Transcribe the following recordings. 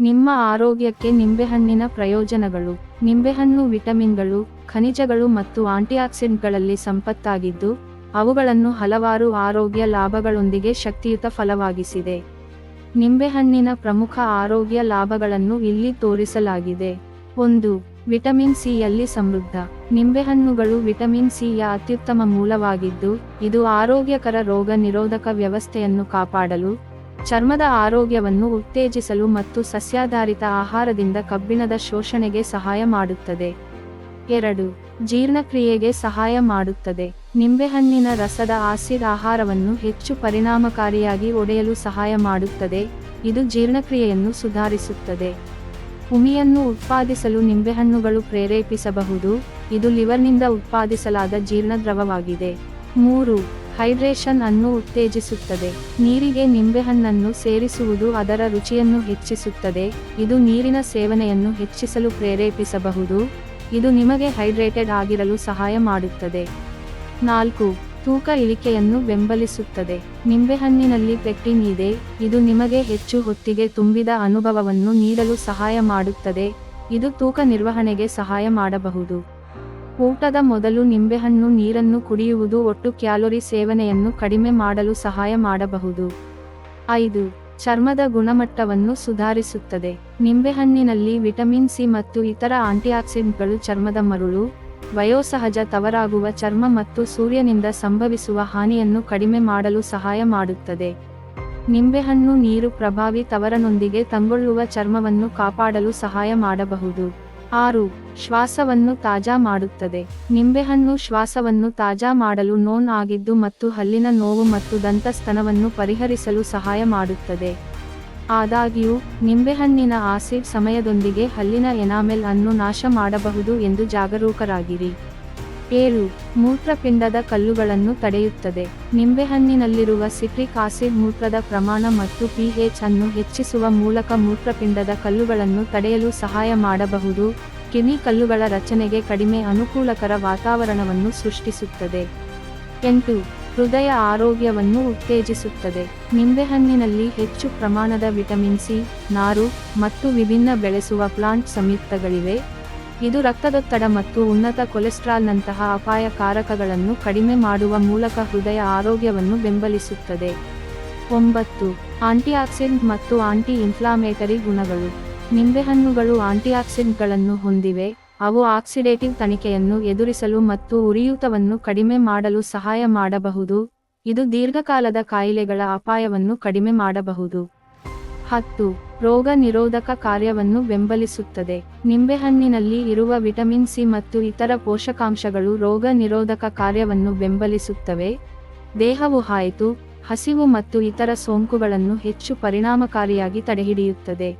ನಿಮ್ಮ ಆರೋಗ್ಯಕ್ಕೆ ನಿಂಬೆಹಣ್ಣಿನ ಪ್ರಯೋಜನಗಳು. ನಿಂಬೆಹಣ್ಣು ವಿಟಮಿನ್ಗಳು, ಖನಿಜಗಳು ಮತ್ತು ಆಂಟಿಆಕ್ಸಿಡೆಂಟ್ಗಳಲ್ಲಿ ಸಂಪತ್ತಾಗಿದ್ದು, ಅವುಗಳನ್ನು ಹಲವಾರು ಆರೋಗ್ಯ ಲಾಭಗಳೊಂದಿಗೆ ಶಕ್ತಿಯುತ ಫಲವಾಗಿಸಿದೆ. ನಿಂಬೆಹಣ್ಣಿನ ಪ್ರಮುಖ ಆರೋಗ್ಯ ಲಾಭಗಳನ್ನು ಇಲ್ಲಿ ತೋರಿಸಲಾಗಿದೆ. ಒಂದು, ವಿಟಮಿನ್ ಸಿ ಯಲ್ಲಿ ಸಮೃದ್ಧ. ನಿಂಬೆಹಣ್ಣುಗಳು ವಿಟಮಿನ್ ಸಿ ಯ ಅತ್ಯುತ್ತಮ ಮೂಲವಾಗಿದ್ದು, ಇದು ಆರೋಗ್ಯಕರ ರೋಗ ನಿರೋಧಕ ವ್ಯವಸ್ಥೆಯನ್ನು ಕಾಪಾಡಲು ಚರ್ಮದ ಆರೋಗ್ಯವನ್ನು ಉತ್ತೇಜಿಸಲು ಮತ್ತು ಸಸ್ಯಾಧಾರಿತ ಆಹಾರದಿಂದ ಕಬ್ಬಿಣದ ಶೋಷಣೆಗೆ ಸಹಾಯ ಮಾಡುತ್ತದೆ. ಎರಡು. ಜೀರ್ಣಕ್ರಿಯೆಗೆ ಸಹಾಯ ಮಾಡುತ್ತದೆ. ನಿಂಬೆಹಣ್ಣಿನ ರಸದ ಆಸಿಡ್ ಆಹಾರವನ್ನು ಹೆಚ್ಚು ಪರಿಣಾಮಕಾರಿಯಾಗಿ ಒಡೆಯಲು ಸಹಾಯ ಮಾಡುತ್ತದೆ. ಇದು ಜೀರ್ಣಕ್ರಿಯೆಯನ್ನು ಸುಧಾರಿಸುತ್ತದೆ. ಉಮಿಯನ್ನು ಉತ್ಪಾದಿಸಲು ನಿಂಬೆಹಣ್ಣುಗಳು ಪ್ರೇರೇಪಿಸಬಹುದು. ಇದು ಲಿವರ್ನಿಂದ ಉತ್ಪಾದಿಸಲಾದ ಜೀರ್ಣದ್ರವವಾಗಿದೆ. ಮೂರು. ಹೈಡ್ರೇಷನ್ ಅನ್ನು ಉತ್ತೇಜಿಸುತ್ತದೆ. ನೀರಿಗೆ ನಿಂಬೆಹಣ್ಣನ್ನು ಸೇರಿಸುವುದು ಅದರ ರುಚಿಯನ್ನು ಹೆಚ್ಚಿಸುತ್ತದೆ. ಇದು ನೀರಿನ ಸೇವನೆಯನ್ನು ಹೆಚ್ಚಿಸಲು ಪ್ರೇರೇಪಿಸಬಹುದು. ಇದು ನಿಮಗೆ ಹೈಡ್ರೇಟೆಡ್ ಆಗಿರಲು ಸಹಾಯ ಮಾಡುತ್ತದೆ. ನಾಲ್ಕು, ತೂಕ ಇಳಿಕೆಯನ್ನು ಬೆಂಬಲಿಸುತ್ತದೆ. ನಿಂಬೆಹಣ್ಣಿನಲ್ಲಿ ಪೆಕ್ಟಿನ್ ಇದೆ. ಇದು ನಿಮಗೆ ಹೆಚ್ಚು ಹೊತ್ತಿಗೆ ತುಂಬಿದ ಅನುಭವವನ್ನು ನೀಡಲು ಸಹಾಯ ಮಾಡುತ್ತದೆ. ಇದು ತೂಕ ನಿರ್ವಹಣೆಗೆ ಸಹಾಯ ಮಾಡಬಹುದು. ಊಟದ ಮೊದಲು ನಿಂಬೆಹಣ್ಣು ನೀರನ್ನು ಕುಡಿಯುವುದು ಒಟ್ಟು ಕ್ಯಾಲೋರಿ ಸೇವನೆಯನ್ನು ಕಡಿಮೆ ಮಾಡಲು ಸಹಾಯ ಮಾಡಬಹುದು. ಐದು. ಚರ್ಮದ ಗುಣಮಟ್ಟವನ್ನು ಸುಧಾರಿಸುತ್ತದೆ. ನಿಂಬೆಹಣ್ಣಿನಲ್ಲಿ ವಿಟಮಿನ್ ಸಿ ಮತ್ತು ಇತರ ಆಂಟಿಆಕ್ಸಿಡೆಂಟ್ಗಳು ಚರ್ಮದ ಮರುಳು, ವಯೋಸಹಜ ತವರಾಗುವ ಚರ್ಮ ಮತ್ತು ಸೂರ್ಯನಿಂದ ಸಂಭವಿಸುವ ಹಾನಿಯನ್ನು ಕಡಿಮೆ ಮಾಡಲು ಸಹಾಯ ಮಾಡುತ್ತದೆ. ನಿಂಬೆಹಣ್ಣು ನೀರು ಪ್ರಭಾವಿ ತವರನೊಂದಿಗೆ ತಂಗೊಳ್ಳುವ ಚರ್ಮವನ್ನು ಕಾಪಾಡಲು ಸಹಾಯ ಮಾಡಬಹುದು. ಆರು, ಶ್ವಾಸವನ್ನು ತಾಜಾ ಮಾಡುತ್ತದೆ. ನಿಂಬೆಹಣ್ಣು ಶ್ವಾಸವನ್ನು ತಾಜಾ ಮಾಡಲು ನೋನ್ ಆಗಿದ್ದು ಮತ್ತು ಹಲ್ಲಿನ ನೋವು ಮತ್ತು ದಂತಸ್ತನವನ್ನು ಪರಿಹರಿಸಲು ಸಹಾಯ ಮಾಡುತ್ತದೆ. ಆದಾಗ್ಯೂ, ನಿಂಬೆಹಣ್ಣಿನ ಆಸಿಡ್ ಸಮಯದೊಂದಿಗೆ ಹಲ್ಲಿನ ಎನಾಮೆಲ್ ಅನ್ನು ನಾಶ ಮಾಡಬಹುದು ಎಂದು ಜಾಗರೂಕರಾಗಿರಿ. ಏಳು, ಮೂತ್ರಪಿಂಡದ ಕಲ್ಲುಗಳನ್ನು ತಡೆಯುತ್ತದೆ. ನಿಂಬೆಹಣ್ಣಿನಲ್ಲಿರುವ ಸಿಟ್ರಿಕ್ ಆಸಿಡ್ ಮೂತ್ರದ ಪ್ರಮಾಣ ಮತ್ತು ಪಿಎಚ್ ಅನ್ನು ಹೆಚ್ಚಿಸುವ ಮೂಲಕ ಮೂತ್ರಪಿಂಡದ ಕಲ್ಲುಗಳನ್ನು ತಡೆಯಲು ಸಹಾಯ ಮಾಡಬಹುದು. ಕಿನಿ ಕಲ್ಲುಗಳ ರಚನೆಗೆ ಕಡಿಮೆ ಅನುಕೂಲಕರ ವಾತಾವರಣವನ್ನು ಸೃಷ್ಟಿಸುತ್ತದೆ. ಎಂಟು, ಹೃದಯ ಆರೋಗ್ಯವನ್ನು ಉತ್ತೇಜಿಸುತ್ತದೆ. ನಿಂಬೆಹಣ್ಣಿನಲ್ಲಿ ಹೆಚ್ಚು ಪ್ರಮಾಣದ ವಿಟಮಿನ್ ಸಿ, ನಾರು ಮತ್ತು ವಿಭಿನ್ನ ಬೆಳೆಸುವ ಪ್ಲಾಂಟ್ ಸಂಯುಕ್ತಗಳಿವೆ. ಇದು ರಕ್ತದೊತ್ತಡ ಮತ್ತು ಉನ್ನತ ಕೊಲೆಸ್ಟ್ರಾಲ್ನಂತಹ ಅಪಾಯಕಾರಕಗಳನ್ನು ಕಡಿಮೆ ಮಾಡುವ ಮೂಲಕ ಹೃದಯ ಆರೋಗ್ಯವನ್ನು ಬೆಂಬಲಿಸುತ್ತದೆ. ಒಂಬತ್ತು, ಆಂಟಿಆಕ್ಸಿಡೆಂಟ್ ಮತ್ತು ಆಂಟಿ ಇನ್ಫ್ಲಾಮೇಟರಿ ಗುಣಗಳು. ನಿಂಬೆಹಣ್ಣುಗಳು ಆಂಟಿಆಕ್ಸಿಡೆಂಟ್ಗಳನ್ನು ಹೊಂದಿವೆ, ಅವು ಆಕ್ಸಿಡೇಟಿವ್ ತನಿಖೆಯನ್ನು ಎದುರಿಸಲು ಮತ್ತು ಉರಿಯೂತವನ್ನು ಕಡಿಮೆ ಮಾಡಲು ಸಹಾಯ ಮಾಡಬಹುದು, ಇದು ದೀರ್ಘಕಾಲದ ಕಾಯಿಲೆಗಳ ಅಪಾಯವನ್ನು ಕಡಿಮೆ ಮಾಡಬಹುದು. ಹತ್ತು, ರೋಗ ನಿರೋಧಕ ಕಾರ್ಯವನ್ನು ಬೆಂಬಲಿಸುತ್ತದೆ. ನಿಂಬೆಹಣ್ಣಿನಲ್ಲಿ ಇರುವ ವಿಟಮಿನ್ ಸಿ ಮತ್ತು ಇತರ ಪೋಷಕಾಂಶಗಳು ರೋಗ ನಿರೋಧಕ ಕಾರ್ಯವನ್ನು ಬೆಂಬಲಿಸುತ್ತವೆ. ದೇಹವು ಹಾಯಿತು, ಹಸಿವು ಮತ್ತು ಇತರ ಸೋಂಕುಗಳನ್ನು ಹೆಚ್ಚು ಪರಿಣಾಮಕಾರಿಯಾಗಿ ತಡೆಹಿಡಿಯುತ್ತದೆ.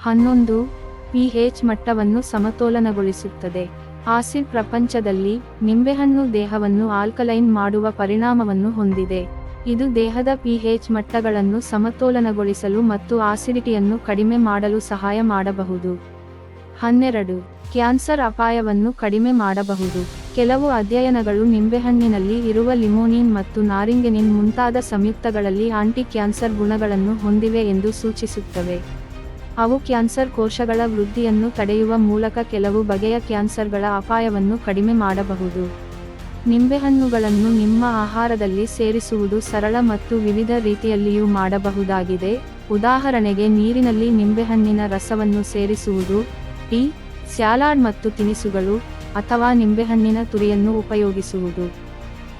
ಹನ್ನೊಂದು ಪಿಹೆಚ್ ಮಟ್ಟವನ್ನು ಸಮತೋಲನಗೊಳಿಸುತ್ತದೆ. ಆಸಿಡ್ ಪ್ರಪಂಚದಲ್ಲಿ ನಿಂಬೆಹಣ್ಣು ದೇಹವನ್ನು ಆಲ್ಕಲೈನ್ ಮಾಡುವ ಪರಿಣಾಮವನ್ನು ಹೊಂದಿದೆ. ಇದು ದೇಹದ ಪಿಹೆಚ್ ಮಟ್ಟಗಳನ್ನು ಸಮತೋಲನಗೊಳಿಸಲು ಮತ್ತು ಆಸಿಡಿಟಿಯನ್ನು ಕಡಿಮೆ ಮಾಡಲು ಸಹಾಯ ಮಾಡಬಹುದು. ಹನ್ನೆರಡು. ಕ್ಯಾನ್ಸರ್ ಅಪಾಯವನ್ನು ಕಡಿಮೆ ಮಾಡಬಹುದು. ಕೆಲವು ಅಧ್ಯಯನಗಳು ನಿಂಬೆಹಣ್ಣಿನಲ್ಲಿ ಇರುವ ಲಿಮೋನಿನ್ ಮತ್ತು ನಾರಿಂಗೆನಿನ್ ಮುಂತಾದ ಸಂಯುಕ್ತಗಳಲ್ಲಿ ಆಂಟಿ ಕ್ಯಾನ್ಸರ್ ಗುಣಗಳನ್ನು ಹೊಂದಿವೆ ಎಂದು ಸೂಚಿಸುತ್ತವೆ. ಅವು ಕ್ಯಾನ್ಸರ್ ಕೋಶಗಳ ವೃದ್ಧಿಯನ್ನು ತಡೆಯುವ ಮೂಲಕ ಕೆಲವು ಬಗೆಯ ಕ್ಯಾನ್ಸರ್ಗಳ ಅಪಾಯವನ್ನು ಕಡಿಮೆ ಮಾಡಬಹುದು. ನಿಂಬೆಹಣ್ಣುಗಳನ್ನು ನಿಮ್ಮ ಆಹಾರದಲ್ಲಿ ಸೇರಿಸುವುದು ಸರಳ ಮತ್ತು ವಿವಿಧ ರೀತಿಯಲ್ಲಿಯೂ ಮಾಡಬಹುದಾಗಿದೆ. ಉದಾಹರಣೆಗೆ, ನೀರಿನಲ್ಲಿ ನಿಂಬೆಹಣ್ಣಿನ ರಸವನ್ನು ಸೇರಿಸುವುದು, ಟೀ, ಸ್ಯಾಲಾಡ್ ಮತ್ತು ತಿನಿಸುಗಳು, ಅಥವಾ ನಿಂಬೆಹಣ್ಣಿನ ತುರಿಯನ್ನು ಉಪಯೋಗಿಸುವುದು.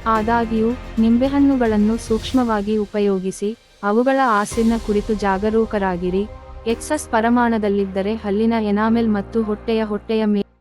ಆದಾಗ್ಯೂ, ನಿಂಬೆಹಣ್ಣುಗಳನ್ನು ಸೂಕ್ಷ್ಮವಾಗಿ ಉಪಯೋಗಿಸಿ, ಅವುಗಳ ಆಸಿನ ಕುರಿತು ಜಾಗರೂಕರಾಗಿರಿ. ಎಕ್ಸಸ್ ಪರಮಾಣದಲ್ಲಿದ್ದರೆ, ಹಲ್ಲಿನ ಎನಾಮೆಲ್ ಮತ್ತು ಹೊಟ್ಟೆಯ ಹೊಟ್ಟೆಯ ಮೇಲೆ